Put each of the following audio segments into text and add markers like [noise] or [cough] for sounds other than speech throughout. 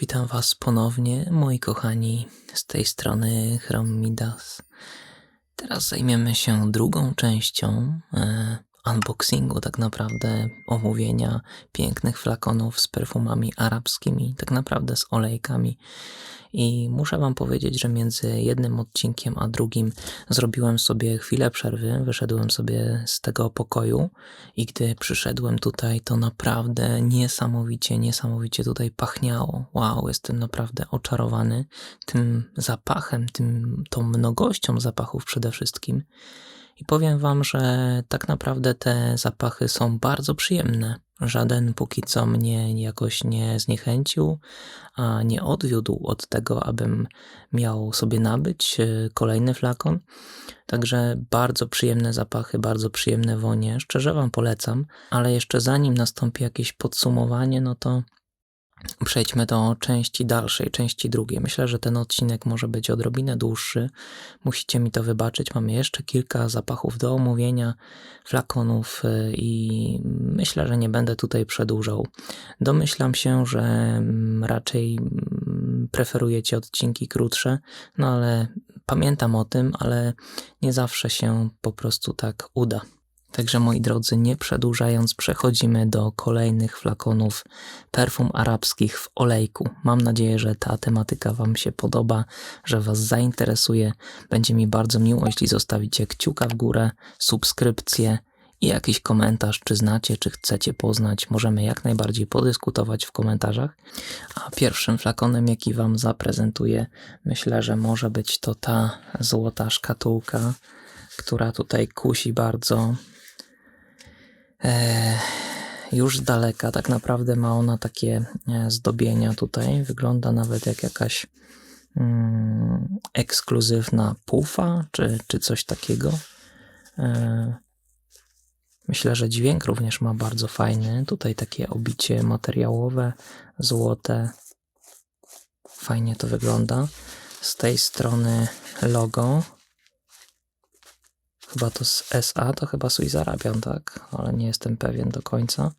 Witam Was ponownie, moi kochani, z tej strony Chrom Midas. Teraz zajmiemy się drugą częścią e, unboxingu, tak naprawdę omówienia pięknych flakonów z perfumami arabskimi, tak naprawdę z olejkami. I muszę Wam powiedzieć, że między jednym odcinkiem a drugim zrobiłem sobie chwilę przerwy, wyszedłem sobie z tego pokoju i gdy przyszedłem tutaj, to naprawdę niesamowicie, niesamowicie tutaj pachniało. Wow, jestem naprawdę oczarowany tym zapachem, tym, tą mnogością zapachów przede wszystkim. I powiem Wam, że tak naprawdę te zapachy są bardzo przyjemne. Żaden póki co mnie jakoś nie zniechęcił, a nie odwiódł od tego, abym miał sobie nabyć e, kolejny flakon. Także bardzo przyjemne zapachy, bardzo przyjemne wonie. Szczerze Wam polecam, ale jeszcze zanim nastąpi jakieś podsumowanie, no to Przejdźmy do części dalszej, części drugiej. Myślę, że ten odcinek może być odrobinę dłuższy. Musicie mi to wybaczyć. Mamy jeszcze kilka zapachów do omówienia, flakonów y, i myślę, że nie będę tutaj przedłużał. Domyślam się, że mm, raczej mm, preferujecie odcinki krótsze, no ale pamiętam o tym, ale nie zawsze się po prostu tak uda. Także moi drodzy, nie przedłużając, przechodzimy do kolejnych flakonów perfum arabskich w olejku. Mam nadzieję, że ta tematyka Wam się podoba, że Was zainteresuje. Będzie mi bardzo miło, jeśli zostawicie kciuka w górę, subskrypcję i jakiś komentarz, czy znacie, czy chcecie poznać. Możemy jak najbardziej podyskutować w komentarzach. A pierwszym flakonem, jaki Wam zaprezentuję, myślę, że może być to ta złota szkatułka, która tutaj kusi bardzo. E, już z daleka tak naprawdę ma ona takie e, zdobienia tutaj. Wygląda nawet jak jakaś mm, ekskluzywna pufa, czy, czy coś takiego. E, myślę, że dźwięk również ma bardzo fajny. Tutaj takie obicie materiałowe, złote. Fajnie to wygląda. Z tej strony logo Chyba to z SA, to chyba Swiss Arabian, tak? Ale nie jestem pewien do końca.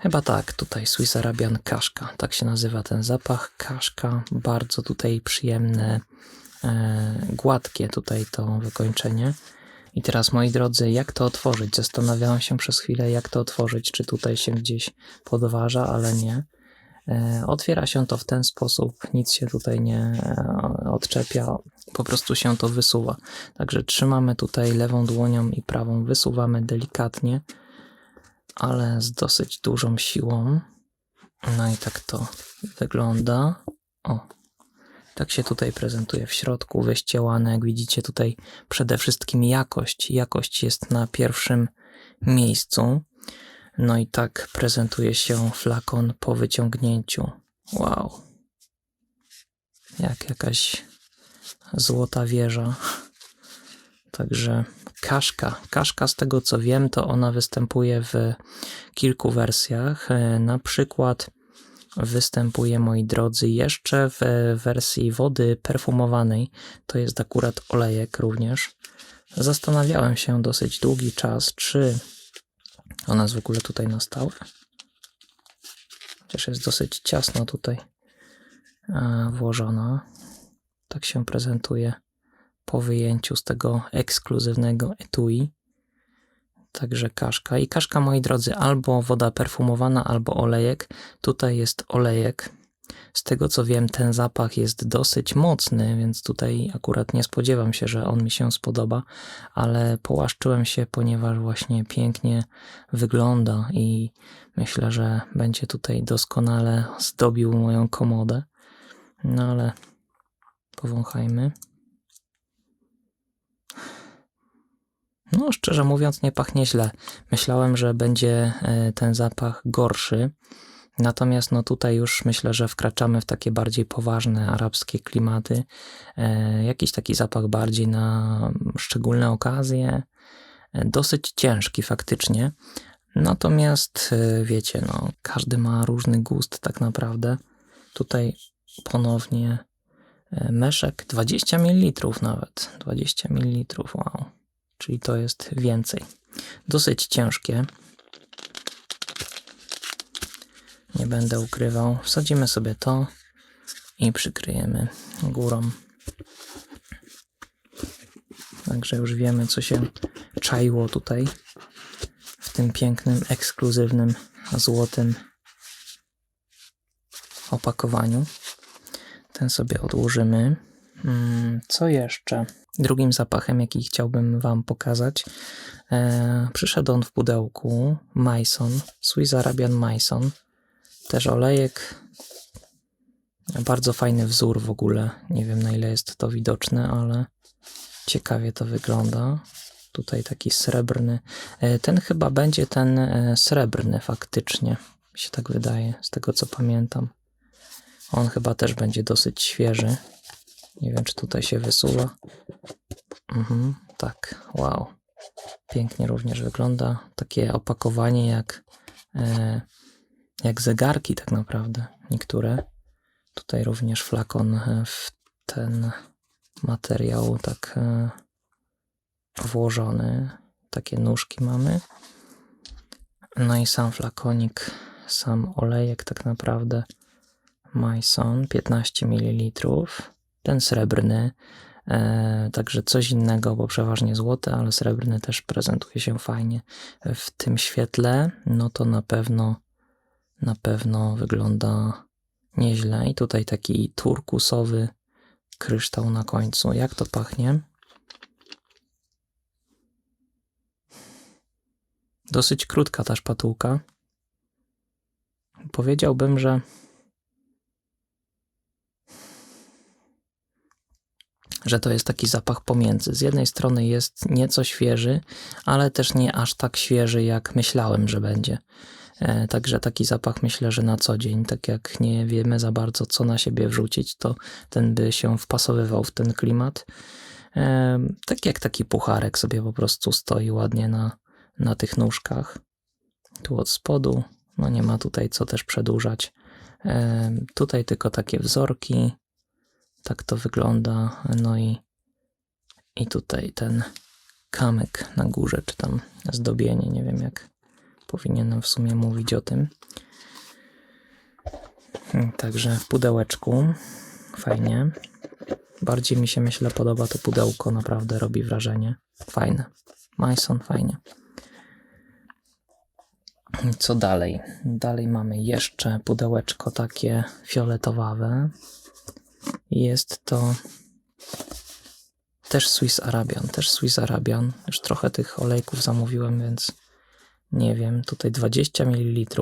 Chyba tak, tutaj Swiss Arabian Kaszka, tak się nazywa ten zapach. Kaszka, bardzo tutaj przyjemne, e, gładkie tutaj to wykończenie. I teraz, moi drodzy, jak to otworzyć? Zastanawiałem się przez chwilę, jak to otworzyć, czy tutaj się gdzieś podważa, ale nie. E, otwiera się to w ten sposób, nic się tutaj nie e, odczepia, po prostu się to wysuwa. Także trzymamy tutaj lewą dłonią i prawą, wysuwamy delikatnie, ale z dosyć dużą siłą. No i tak to wygląda. O, tak się tutaj prezentuje w środku, wyściełane. Jak widzicie, tutaj przede wszystkim jakość. Jakość jest na pierwszym miejscu. No i tak prezentuje się flakon po wyciągnięciu. Wow. Jak jakaś złota wieża. Także kaszka. Kaszka, z tego co wiem, to ona występuje w kilku wersjach. E, na przykład występuje, moi drodzy, jeszcze w wersji wody perfumowanej. To jest akurat olejek również. Zastanawiałem się dosyć długi czas, czy ona jest w ogóle tutaj na stałe. Chociaż jest dosyć ciasno tutaj e, włożona. Tak się prezentuje po wyjęciu z tego ekskluzywnego etui. Także kaszka. I kaszka, moi drodzy, albo woda perfumowana, albo olejek. Tutaj jest olejek. Z tego co wiem, ten zapach jest dosyć mocny, więc tutaj akurat nie spodziewam się, że on mi się spodoba, ale połaszczyłem się, ponieważ właśnie pięknie wygląda i myślę, że będzie tutaj doskonale zdobił moją komodę. No ale powąchajmy. No, szczerze mówiąc, nie pachnie źle. Myślałem, że będzie e, ten zapach gorszy. Natomiast no tutaj już myślę, że wkraczamy w takie bardziej poważne arabskie klimaty. E, jakiś taki zapach bardziej na szczególne okazje. E, dosyć ciężki faktycznie. Natomiast e, wiecie, no, każdy ma różny gust tak naprawdę. Tutaj ponownie e, meszek 20 ml nawet. 20 ml, wow. Czyli to jest więcej. Dosyć ciężkie. Nie będę ukrywał. Wsadzimy sobie to i przykryjemy górą. Także już wiemy, co się czaiło tutaj w tym pięknym, ekskluzywnym, złotym opakowaniu. Ten sobie odłożymy. Mm, Co jeszcze? Drugim zapachem, jaki chciałbym Wam pokazać, e, przyszedł on w pudełku Maison, Swiss Arabian Maison. Też olejek. Bardzo fajny wzór w ogóle. Nie wiem na ile jest to widoczne, ale ciekawie to wygląda. Tutaj taki srebrny. E, Ten chyba będzie ten e, srebrny faktycznie. Się tak wydaje, z tego co pamiętam. On chyba też będzie dosyć świeży. Nie wiem, czy tutaj się wysuwa. Mhm, tak, wow. Pięknie również wygląda. Takie opakowanie jak, e, jak zegarki, tak naprawdę. Niektóre. Tutaj również flakon e, w ten materiał tak e, włożony. Takie nóżki mamy. No i sam flakonik, sam olejek tak naprawdę. Maison 15 ml. Ten srebrny, e, także coś innego, bo przeważnie złoty, ale srebrny też prezentuje się fajnie. W tym świetle, no to na pewno, na pewno wygląda nieźle. I tutaj taki turkusowy kryształ na końcu. Jak to pachnie? Dosyć krótka ta szpatułka. Powiedziałbym, że że to jest taki zapach pomiędzy. Z jednej strony jest nieco świeży, ale też nie aż tak świeży, jak myślałem, że będzie. E, Także taki zapach myślę, że na co dzień, tak jak nie wiemy za bardzo, co na siebie wrzucić, to ten by się wpasowywał w ten klimat. E, Tak jak taki pucharek sobie po prostu stoi ładnie na, na tych nóżkach. Tu od spodu, no nie ma tutaj co też przedłużać. E, Tutaj tylko takie wzorki, tak to wygląda. No i, i tutaj ten kamyk na górze, czy tam zdobienie, nie wiem jak powinienem w sumie mówić o tym. Hmm, Także w pudełeczku fajnie. Bardziej mi się myślę podoba to pudełko, naprawdę robi wrażenie. Fajne. Maison fajnie. Co dalej? Dalej mamy jeszcze pudełeczko takie fioletowawe. Jest to też Swiss Arabian, też Swiss Arabian. Już trochę tych olejków zamówiłem, więc nie wiem. Tutaj 20 ml.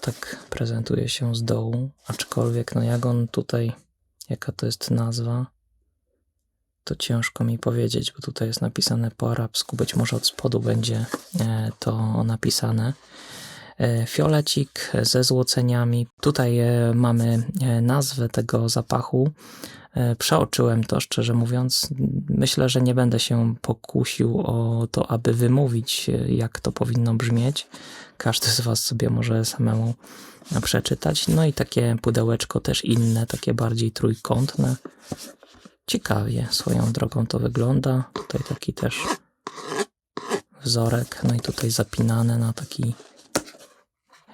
Tak prezentuje się z dołu, aczkolwiek no jak on tutaj, jaka to jest nazwa, to ciężko mi powiedzieć, bo tutaj jest napisane po arabsku, być może od spodu będzie e, to napisane. E, Fiolecik ze złoceniami. Tutaj e, mamy e, nazwę tego zapachu. Przeoczyłem to, szczerze mówiąc. Myślę, że nie będę się pokusił o to, aby wymówić, jak to powinno brzmieć. Każdy z Was sobie może samemu przeczytać. No i takie pudełeczko też inne, takie bardziej trójkątne. Ciekawie swoją drogą to wygląda. Tutaj taki też wzorek, no i tutaj zapinane na taki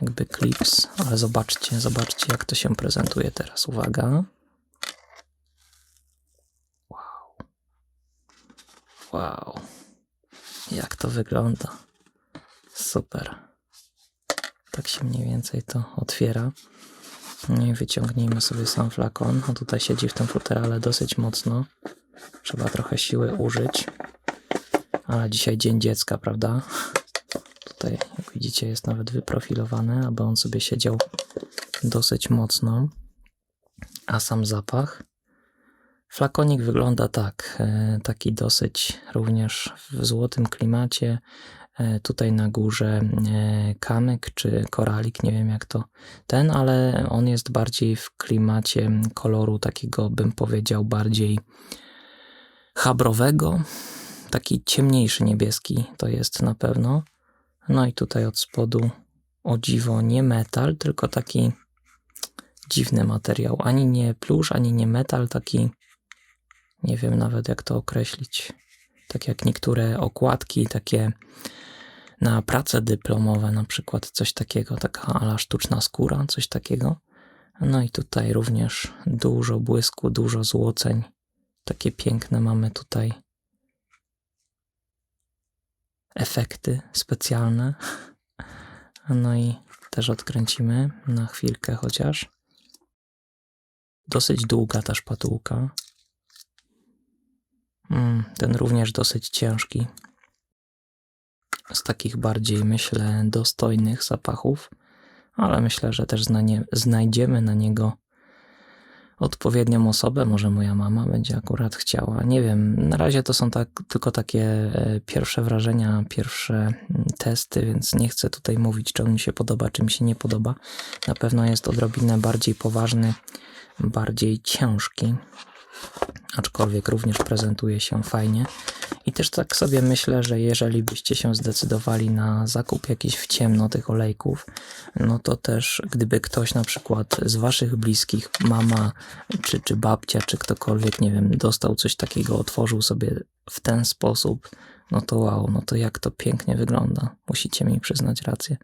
jakby clips, ale zobaczcie, zobaczcie jak to się prezentuje teraz. Uwaga. Wow. Wow. Jak to wygląda. Super. Tak się mniej więcej to otwiera. No i wyciągnijmy sobie sam flakon. On tutaj siedzi w tym futerale dosyć mocno. Trzeba trochę siły użyć. Ale dzisiaj dzień dziecka, prawda? Tutaj, jak widzicie, jest nawet wyprofilowany, aby on sobie siedział dosyć mocno. A sam zapach. Flakonik wygląda tak, e, taki dosyć również w złotym klimacie. E, Tutaj na górze e, kamyk czy koralik, nie wiem jak to ten, ale on jest bardziej w klimacie koloru takiego, bym powiedział, bardziej chabrowego. Taki ciemniejszy niebieski to jest na pewno. No i tutaj od spodu, o dziwo, nie metal, tylko taki dziwny materiał. Ani nie plusz, ani nie metal, taki nie wiem nawet jak to określić. Tak jak niektóre okładki, takie na prace dyplomowe, na przykład coś takiego, taka ala sztuczna skóra, coś takiego. No i tutaj również dużo błysku, dużo złoceń. Takie piękne mamy tutaj efekty specjalne. No i też odkręcimy na chwilkę chociaż. Dosyć długa ta szpatułka. Mm, ten również dosyć ciężki. Z takich bardziej, myślę, dostojnych zapachów, ale myślę, że też znajdziemy na niego odpowiednią osobę. Może moja mama będzie akurat chciała. Nie wiem, na razie to są tak, tylko takie e, pierwsze wrażenia, pierwsze mm, testy, więc nie chcę tutaj mówić, czy on mi się podoba, czy mi się nie podoba. Na pewno jest odrobinę bardziej poważny, bardziej ciężki aczkolwiek również prezentuje się fajnie. I też tak sobie myślę, że jeżeli byście się zdecydowali na zakup jakichś w ciemno tych olejków, no to też gdyby ktoś na przykład z waszych bliskich, mama czy, czy babcia, czy ktokolwiek, nie wiem, dostał coś takiego, otworzył sobie w ten sposób, no to wow, no to jak to pięknie wygląda. Musicie mi przyznać rację.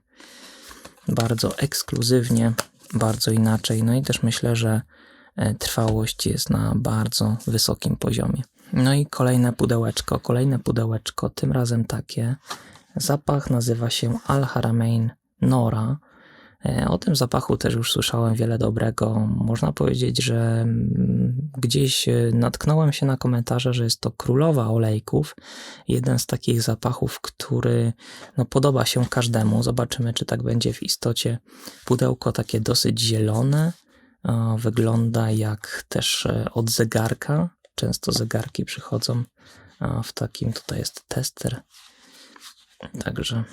Bardzo ekskluzywnie, bardzo inaczej. No i też myślę, że trwałość jest na bardzo wysokim poziomie. No i kolejne pudełeczko, kolejne pudełeczko, tym razem takie. Zapach nazywa się Al Haramein Nora. E, o tym zapachu też już słyszałem wiele dobrego. Można powiedzieć, że mm, gdzieś e, natknąłem się na komentarze, że jest to królowa olejków. Jeden z takich zapachów, który no, podoba się każdemu. Zobaczymy, czy tak będzie w istocie. Pudełko takie dosyć zielone, Wygląda jak też e, od zegarka. Często zegarki przychodzą w takim, tutaj jest tester. Także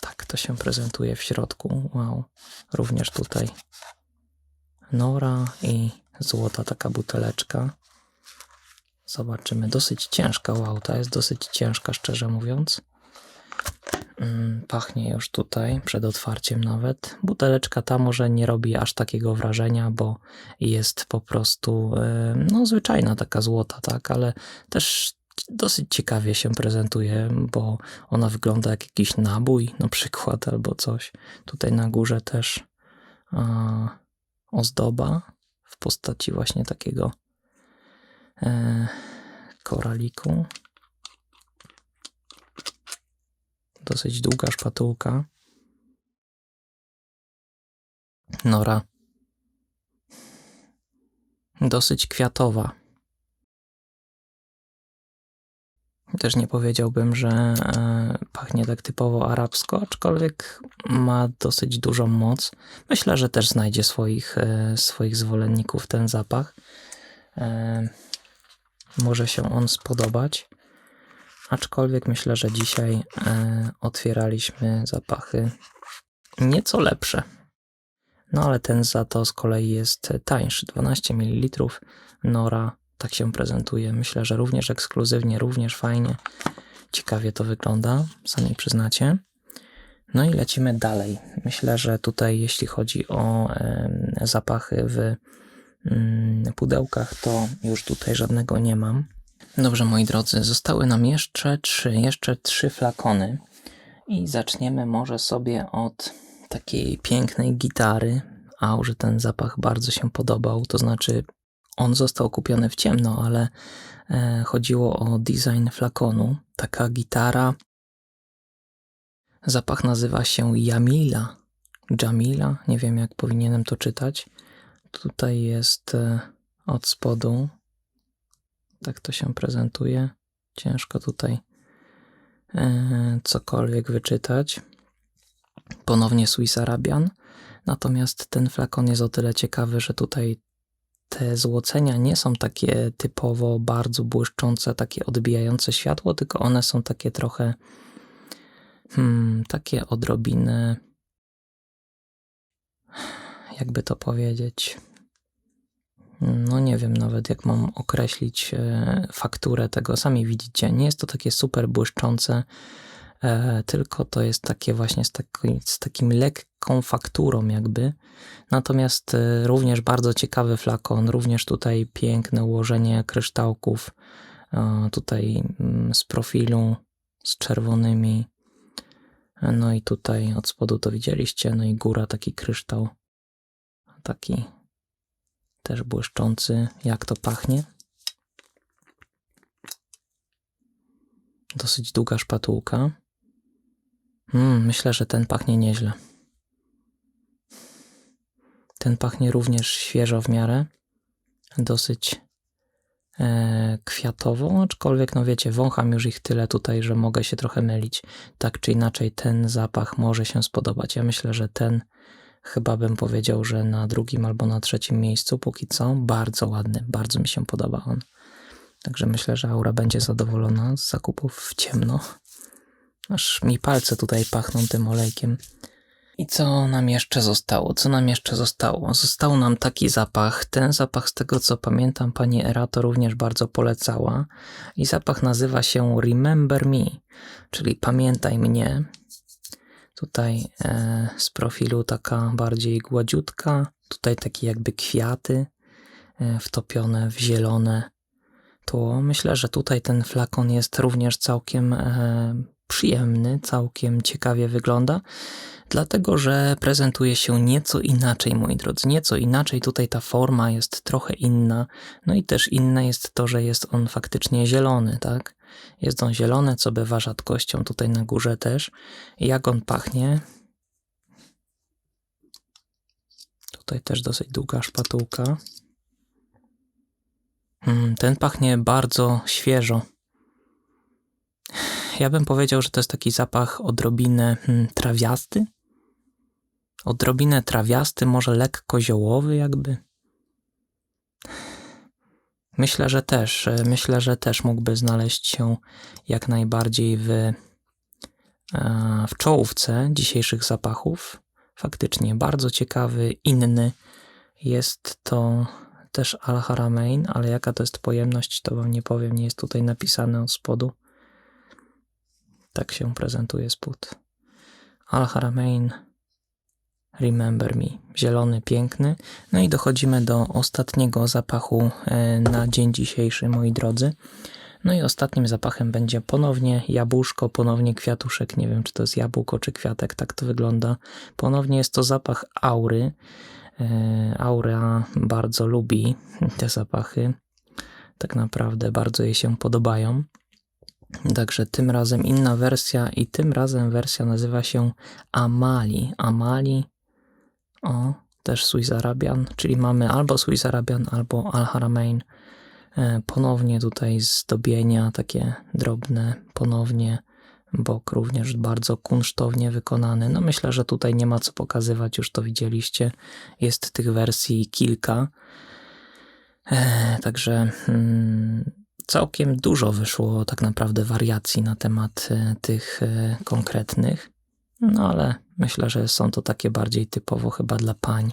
tak to się prezentuje w środku. Wow. Również tutaj Nora i złota taka buteleczka. Zobaczymy. Dosyć ciężka. Wow, ta jest dosyć ciężka, szczerze mówiąc. Mm, pachnie już tutaj, przed otwarciem nawet. Buteleczka ta może nie robi aż takiego wrażenia, bo jest po prostu e, no, zwyczajna taka złota, tak, ale też dosyć ciekawie się prezentuje, bo ona wygląda jak jakiś nabój, na przykład, albo coś. Tutaj na górze też a, ozdoba w postaci właśnie takiego e, koraliku. Dosyć długa szpatułka. Nora. Dosyć kwiatowa. Też nie powiedziałbym, że e, pachnie tak typowo arabsko, aczkolwiek ma dosyć dużą moc. Myślę, że też znajdzie swoich, e, swoich zwolenników ten zapach. E, może się on spodobać. Aczkolwiek myślę, że dzisiaj e, otwieraliśmy zapachy nieco lepsze. No ale ten za to z kolei jest tańszy, 12 ml. Nora tak się prezentuje. Myślę, że również ekskluzywnie, również fajnie. Ciekawie to wygląda, sami przyznacie. No i lecimy dalej. Myślę, że tutaj jeśli chodzi o zapachy w mm, pudełkach, to już tutaj żadnego nie mam. Dobrze, moi drodzy, zostały nam jeszcze trzy, jeszcze trzy flakony. I zaczniemy może sobie od takiej pięknej gitary. Aurze ten zapach bardzo się podobał, to znaczy on został kupiony w ciemno, ale e, chodziło o design flakonu. Taka gitara. Zapach nazywa się Jamila. Jamila, nie wiem jak powinienem to czytać. Tutaj jest e, od spodu tak to się prezentuje. Ciężko tutaj e, cokolwiek wyczytać. Ponownie Swiss Arabian. Natomiast ten flakon jest o tyle ciekawy, że tutaj te złocenia nie są takie typowo bardzo błyszczące, takie odbijające światło, tylko one są takie trochę hmm, takie odrobiny jakby to powiedzieć no nie wiem nawet jak mam określić e, fakturę tego. Sami widzicie, nie jest to takie super błyszczące, e, tylko to jest takie właśnie z, taki, z takim lekką fakturą jakby. Natomiast e, również bardzo ciekawy flakon, również tutaj piękne ułożenie kryształków tutaj mm, z profilu z czerwonymi. No i tutaj od spodu to widzieliście, no i góra taki kryształ, taki też błyszczący. Jak to pachnie? Dosyć długa szpatułka. Mm, myślę, że ten pachnie nieźle. Ten pachnie również świeżo w miarę. Dosyć e, kwiatowo, aczkolwiek, no wiecie, wącham już ich tyle tutaj, że mogę się trochę mylić. Tak czy inaczej, ten zapach może się spodobać. Ja myślę, że ten chyba bym powiedział, że na drugim albo na trzecim miejscu póki co. Bardzo ładny, bardzo mi się podoba on. Także myślę, że Aura będzie zadowolona z zakupów w ciemno. Aż mi palce tutaj pachną tym olejkiem. I co nam jeszcze zostało? Co nam jeszcze zostało? Został nam taki zapach. Ten zapach, z tego co pamiętam, pani Erato również bardzo polecała. I zapach nazywa się Remember Me, czyli Pamiętaj mnie. Tutaj e, z profilu taka bardziej gładziutka. Tutaj takie jakby kwiaty e, wtopione w zielone tło. Myślę, że tutaj ten flakon jest również całkiem e, przyjemny, całkiem ciekawie wygląda, dlatego że prezentuje się nieco inaczej, moi drodzy. Nieco inaczej, tutaj ta forma jest trochę inna, no i też inne jest to, że jest on faktycznie zielony, tak? Jest on zielony, co bywa rzadkością tutaj na górze też. Jak on pachnie? Tutaj też dosyć długa szpatułka. Mm, ten pachnie bardzo świeżo. Ja bym powiedział, że to jest taki zapach odrobinę hmm, trawiasty. Odrobinę trawiasty, może lekko ziołowy, jakby. Myślę, że też, myślę, że też mógłby znaleźć się jak najbardziej w, e, w czołówce dzisiejszych zapachów. Faktycznie bardzo ciekawy, inny. Jest to też Al-Haramein, ale jaka to jest pojemność, to wam nie powiem, nie jest tutaj napisane od spodu. Tak się prezentuje spód. Al-Haramein Remember Me. Zielony, piękny. No i dochodzimy do ostatniego zapachu e, na dzień dzisiejszy, moi drodzy. No i ostatnim zapachem będzie ponownie jabłuszko, ponownie kwiatuszek. Nie wiem, czy to jest jabłko, czy kwiatek, tak to wygląda. Ponownie jest to zapach aury. E, aura bardzo lubi te zapachy. Tak naprawdę bardzo jej się podobają. Także tym razem inna wersja i tym razem wersja nazywa się Amali. Amali, o, też Swiss Arabian, czyli mamy albo Swiss Arabian, albo Al Haramein. E, ponownie tutaj zdobienia takie drobne, ponownie bok również bardzo kunsztownie wykonany. No myślę, że tutaj nie ma co pokazywać, już to widzieliście. Jest tych wersji kilka. E, także hmm, całkiem dużo wyszło tak naprawdę wariacji na temat e, tych konkretnych. No ale myślę, że są to takie bardziej typowo chyba dla pań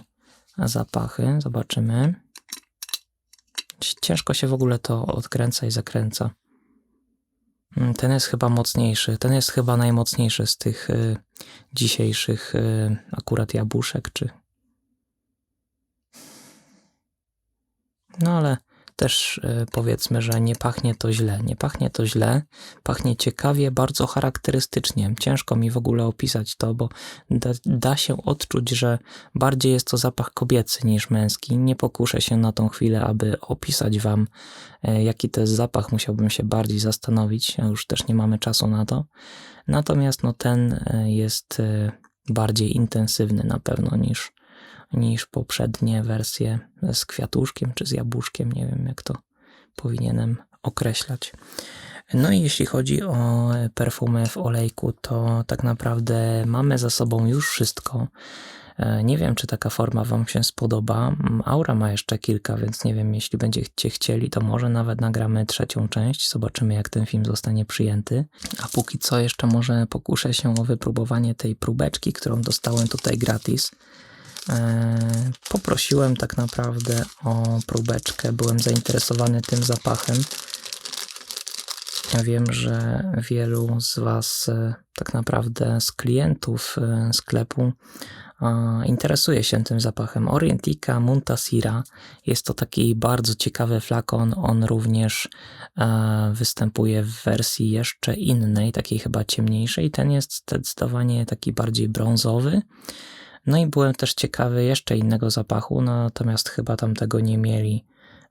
zapachy. Zobaczymy. Ciężko się w ogóle to odkręca i zakręca. Mm, ten jest chyba mocniejszy. Ten jest chyba najmocniejszy z tych y, dzisiejszych y, akurat jabłuszek, czy. No ale też y, powiedzmy, że nie pachnie to źle. Nie pachnie to źle, pachnie ciekawie, bardzo charakterystycznie. Ciężko mi w ogóle opisać to, bo da, da, się odczuć, że bardziej jest to zapach kobiecy niż męski. Nie pokuszę się na tą chwilę, aby opisać Wam, y, jaki to jest zapach. Musiałbym się bardziej zastanowić, już też nie mamy czasu na to. Natomiast no, ten y, jest bardziej intensywny na pewno niż niż poprzednie wersje z kwiatuszkiem czy z jabłuszkiem. Nie wiem, jak to powinienem określać. No i jeśli chodzi o perfumy w olejku, to tak naprawdę mamy za sobą już wszystko. E, nie wiem, czy taka forma Wam się spodoba. Aura ma jeszcze kilka, więc nie wiem, jeśli będziecie chcieli, to może nawet nagramy trzecią część. Zobaczymy, jak ten film zostanie przyjęty. A póki co, jeszcze może pokuszę się o wypróbowanie tej próbeczki, którą dostałem tutaj gratis. E, poprosiłem tak naprawdę o próbeczkę. Byłem zainteresowany tym zapachem. Wiem, że wielu z Was, e, tak naprawdę z klientów e, sklepu, interesuje się tym zapachem. Orientica Muntasira jest to taki bardzo ciekawy flakon. On również występuje w wersji jeszcze innej, takiej chyba ciemniejszej. Ten jest zdecydowanie taki bardziej brązowy. No i byłem też ciekawy jeszcze innego zapachu, natomiast chyba tam tego nie mieli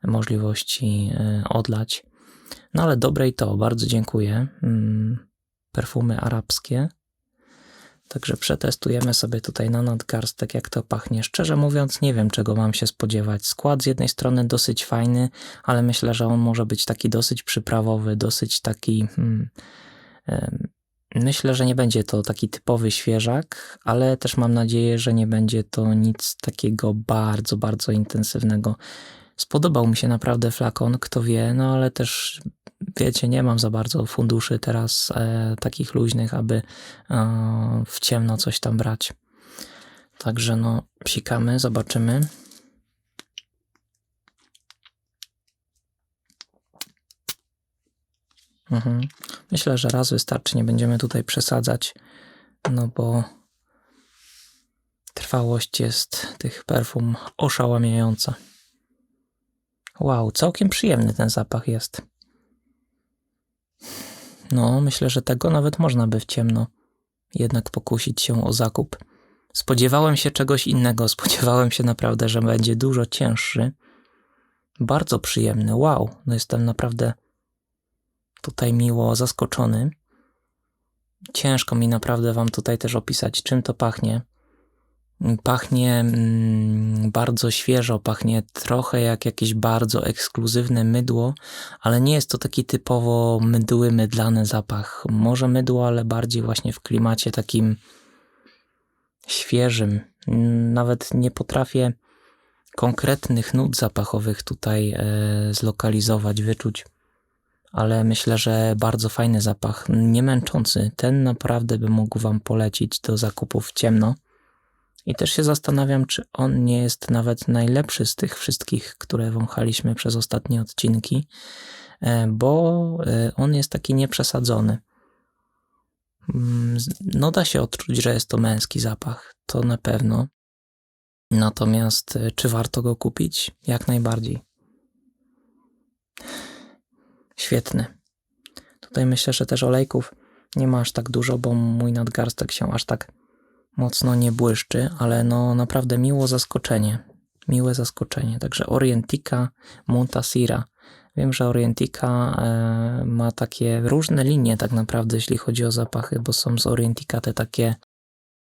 możliwości e, odlać. No ale dobre i to, bardzo dziękuję. Mm, perfumy arabskie. Także przetestujemy sobie tutaj na nadgarstek, jak to pachnie. Szczerze mówiąc, nie wiem, czego mam się spodziewać. Skład z jednej strony dosyć fajny, ale myślę, że on może być taki dosyć przyprawowy, dosyć taki. Hmm, myślę, że nie będzie to taki typowy świeżak, ale też mam nadzieję, że nie będzie to nic takiego bardzo, bardzo intensywnego. Spodobał mi się naprawdę flakon, kto wie, no ale też wiecie, nie mam za bardzo funduszy teraz e, takich luźnych, aby e, w ciemno coś tam brać. Także no, psikamy, zobaczymy. Mhm. Myślę, że raz wystarczy, nie będziemy tutaj przesadzać, no bo trwałość jest tych perfum oszałamiająca. Wow, całkiem przyjemny ten zapach jest. No, myślę, że tego nawet można by w ciemno jednak pokusić się o zakup. Spodziewałem się czegoś innego, [laughs] spodziewałem się naprawdę, że będzie dużo cięższy. Bardzo przyjemny, wow, no jestem naprawdę tutaj miło zaskoczony. Ciężko mi naprawdę Wam tutaj też opisać, czym to pachnie. Pachnie mm, bardzo świeżo, pachnie trochę jak jakieś bardzo ekskluzywne mydło, ale nie jest to taki typowo mydły, mydlany zapach. Może mydło, ale bardziej właśnie w klimacie takim świeżym. Nawet nie potrafię konkretnych nut zapachowych tutaj e, zlokalizować, wyczuć. Ale myślę, że bardzo fajny zapach, nie męczący. Ten naprawdę bym mógł Wam polecić do zakupów ciemno i też się zastanawiam, czy on nie jest nawet najlepszy z tych wszystkich, które wąchaliśmy przez ostatnie odcinki, e, bo e, on jest taki nieprzesadzony. Mm, no da się odczuć, że jest to męski zapach, to na pewno. Natomiast e, czy warto go kupić? Jak najbardziej. Świetny. Tutaj myślę, że też olejków nie ma aż tak dużo, bo mój nadgarstek się aż tak mocno nie błyszczy, ale no naprawdę miło zaskoczenie. Miłe zaskoczenie. Także Orientica Montasira. Wiem, że Orientica e, ma takie różne linie tak naprawdę, jeśli chodzi o zapachy, bo są z Orientica te takie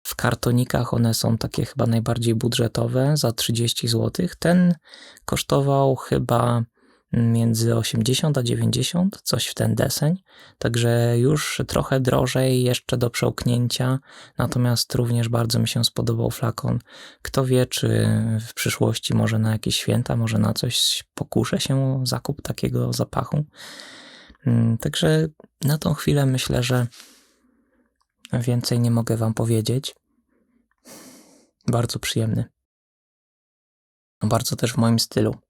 w kartonikach, one są takie chyba najbardziej budżetowe za 30 zł. Ten kosztował chyba między 80 a 90, coś w ten deseń, także już trochę drożej jeszcze do przełknięcia, natomiast również bardzo mi się spodobał flakon. Kto wie, czy w przyszłości może na jakieś święta, może na coś pokuszę się o zakup takiego zapachu. Mm, także na tą chwilę myślę, że więcej nie mogę Wam powiedzieć. Bardzo przyjemny. Bardzo też w moim stylu.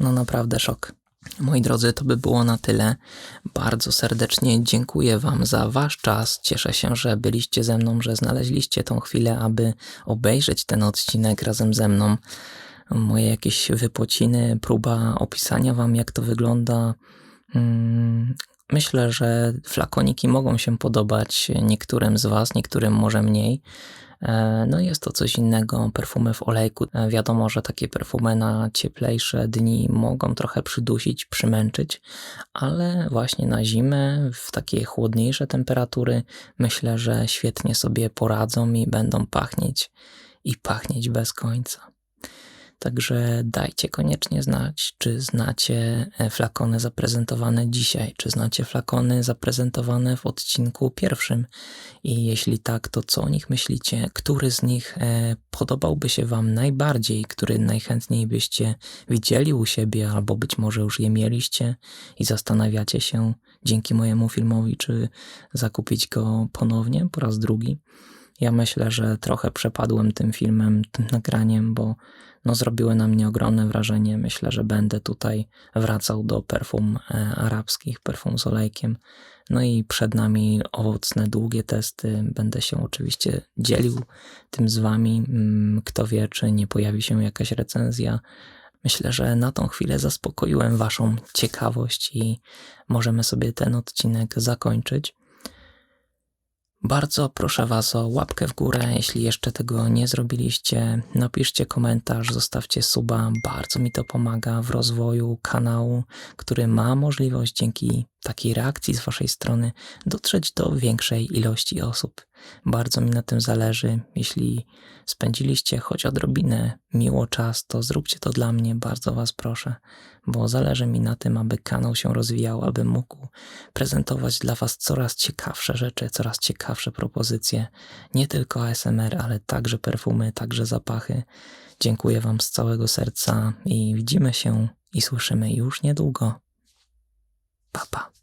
No naprawdę szok. Moi drodzy, to by było na tyle. Bardzo serdecznie dziękuję Wam za Wasz czas. Cieszę się, że byliście ze mną, że znaleźliście tą chwilę, aby obejrzeć ten odcinek razem ze mną. Moje jakieś wypociny, próba opisania Wam, jak to wygląda. Mm, myślę, że flakoniki mogą się podobać niektórym z Was, niektórym może mniej. E, no jest to coś innego, perfumy w olejku. E, wiadomo, że takie perfumy na cieplejsze dni mogą trochę przydusić, przymęczyć, ale właśnie na zimę, w takie chłodniejsze temperatury, myślę, że świetnie sobie poradzą i będą pachnieć i pachnieć bez końca. Także dajcie koniecznie znać, czy znacie e, flakony zaprezentowane dzisiaj, czy znacie flakony zaprezentowane w odcinku pierwszym. I jeśli tak, to co o nich myślicie? Który z nich e, podobałby się Wam najbardziej, który najchętniej byście widzieli u siebie, albo być może już je mieliście i zastanawiacie się dzięki mojemu filmowi, czy zakupić go ponownie po raz drugi? Ja myślę, że trochę przepadłem tym filmem, tym nagraniem, bo no, zrobiły na mnie ogromne wrażenie. Myślę, że będę tutaj wracał do perfum e, arabskich, perfum z olejkiem. No i przed nami owocne, długie testy. Będę się oczywiście dzielił tym z wami. Mm, Kto wie, czy nie pojawi się jakaś recenzja. Myślę, że na tą chwilę zaspokoiłem waszą ciekawość i możemy sobie ten odcinek zakończyć. Bardzo proszę Was o łapkę w górę, jeśli jeszcze tego nie zrobiliście. Napiszcie komentarz, zostawcie suba, bardzo mi to pomaga w rozwoju kanału, który ma możliwość dzięki takiej reakcji z Waszej strony dotrzeć do większej ilości osób. Bardzo mi na tym zależy. Jeśli spędziliście choć odrobinę miło czas, to zróbcie to dla mnie, bardzo Was proszę, bo zależy mi na tym, aby kanał się rozwijał, aby mógł prezentować dla Was coraz ciekawsze rzeczy, coraz ciekawsze propozycje. Nie tylko ASMR, ale także perfumy, także zapachy. Dziękuję Wam z całego serca i widzimy się i słyszymy już niedługo. 宝宝。